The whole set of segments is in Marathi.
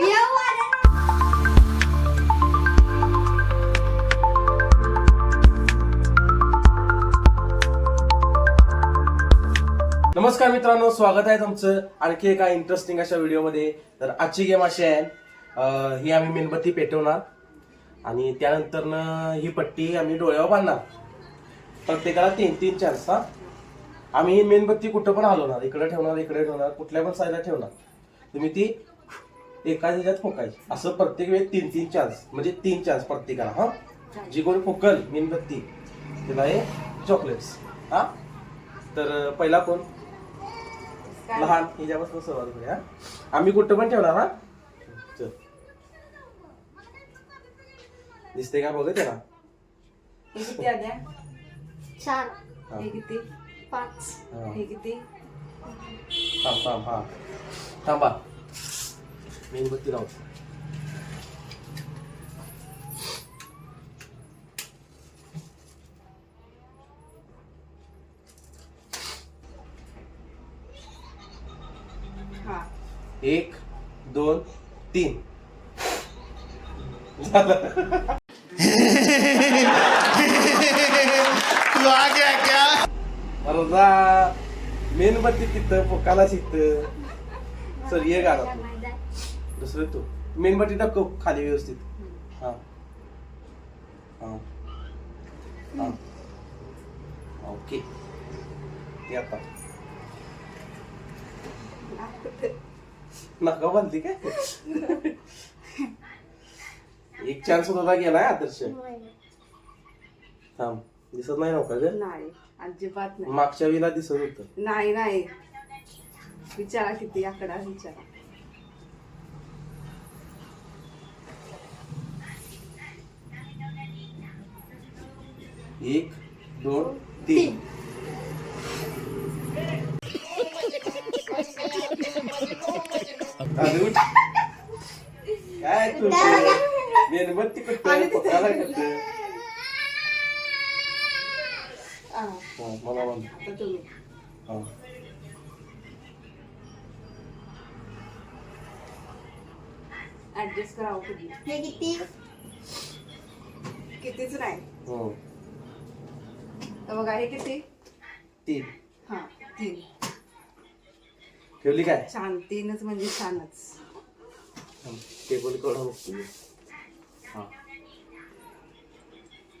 या वाऱ्यानं. नमस्कार मित्रांनो स्वागत आहे तुमचं आणखी एका इंटरेस्टिंग अशा व्हिडिओमध्ये तर आजची गेम अशी आहे ही आम्ही मेणबत्ती पेटवणार आणि त्यानंतर ही पट्टी आम्ही डोळ्यावर बांधणार. प्रत्येकाला तीन तीन चान्स हा. आम्ही ही मेणबत्ती कुठं पण हलवणार इकडे ठेवणार इकडे ठेवणार कुठल्या पण साईडला ठेवणार. तुम्ही ती एका ह्याच्यात फुकायची. असं प्रत्येक वेळी तीन तीन चान्स म्हणजे तीन चान्स प्रत्येकाला हा. जी कोणी फुकल मेणबत्ती तिला हे चॉकलेट्स हा. तर पहिला कोण? लहान हिच्यापासून सुरुवात करूया. आम्ही कुठं पण ठेवणार हा. दिसते का? बघ त्याला. हे किती चार हा. हे किती? पाच. हा. हे किती? थांब थांब हा. थांबा. मेणबत्ती लाव हा. एक दोन तीन. अर्धा मेणबत्ती तिथं फुकाला शिकतं सर ये गाडा तू दुसरं तू. मेणबत्ती टाक खाली व्यवस्थित. हा. हा. हा. ओके. ते आता. नका बांधली काय? एक चान्स तुला गेलाय आदर्श? थांब. दिसत नाही नव्हता ग? नाही. अजिबात नाही. मागच्या वेळेला दिसत होत. नाही नाही. विचारा किती आकडा विचारा. एक दोन तीन. काय तू? मेणबत्ती पकाला कुठं हा, हा, मला बांध आता तुम्ही. हा. ऍडजस्ट करावं कुठली हे किती? कितीच नाही? हो. तर बघा हे किती? तीन. हा तीन. ठेवली काय? छान तीनच म्हणजे छानच. टेबलकडून बघतो हा.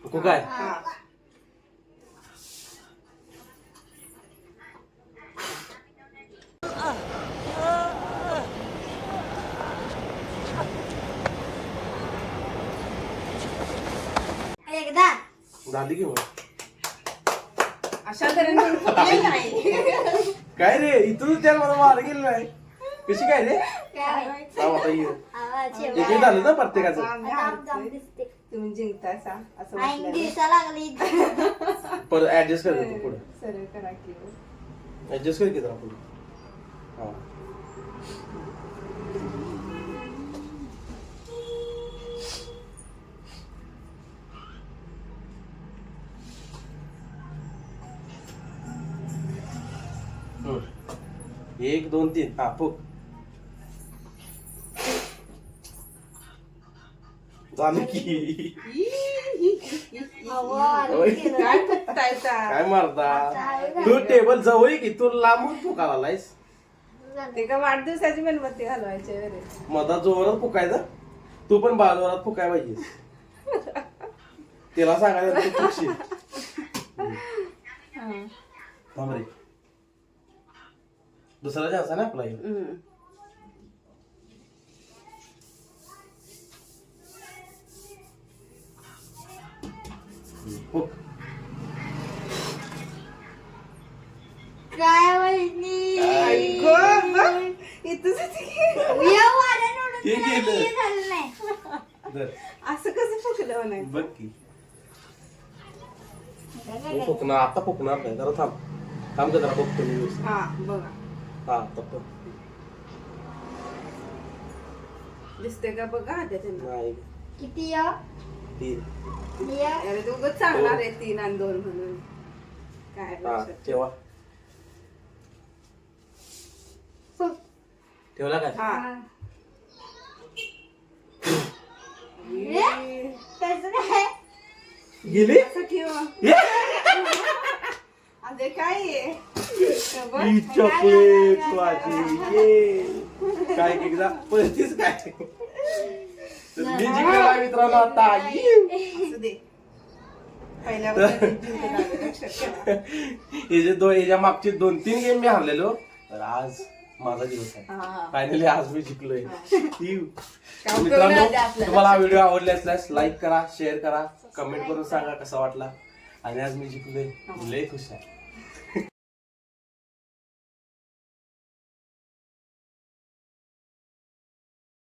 नको काय? हा एकदा. झाली की अशा तऱ्हेने. काय रे इथून त्या मला मार गेलं नाही कशी काय रे. आवाज एक एक झालं ना प्रत्येकाचं? आम्ही हारतोय. तुम्ही जिंकताय सा असं आई म्हटलं दिसा लागली. परत ऍडजस्ट कर तू पुढे. सरळ करा की हो. ऍडजस्ट कर की जरा पुढे. हा. हम्म. एक दोन तीन. हा फुक. झालं की होय. काय फुकतायचा काय मारता तू टेबल जवळ ये की तू लांबून फुकाला आलायस ते का वाढदिवसाची मेणबत्ती घालवायची वगैरे मधात जोरात फुकायचं तू पण बाजूरात फुकाय पाहिजे तिला सांगायचं तू फुकशील हा. थांब रे दुसरा चान्स आहे ना आपला ह्यो. हम्म. काय वहिनी ते. धर. असं कसं फुकलं म्हणायचं? बघ की. तू फुकणार आता फुकणार नाही. जरा थांब. थांब का जरा बघतो मी व्यवस्थित. हा बघा. हा तप दिसते का बघा त्याच्या नाही. किती या तीन. अरे तू उगाच सांगणार आहे तीन आणि दोन म्हणून. काय हा लक्षात ठेवा. ठेवला काय हा. गेली? असं ठेव. अरे काय आहे? बघ. ये. काय एकदा पळतीस काय? तर मी जिंकलेला आहे मित्रांनो आता. ये. असू दे. पहिल्या वर्षी जिंकून आले, लक्षात ठेवा. हे जे दोन याच्या मागचे दोन तीन गेम मी हरलेलो तर आज माझा दिवस आहे. हा. फायनली आज मी जिंकलोय. इव. मित्रांनो आपल्याला. तुम्हाला हा व्हिडिओ आवडला असल्यास लाईक करा शेअर करा कमेंट करून सांगा कसा वाटला. आणि आज मी जिंकलोय. लय खुश आहे.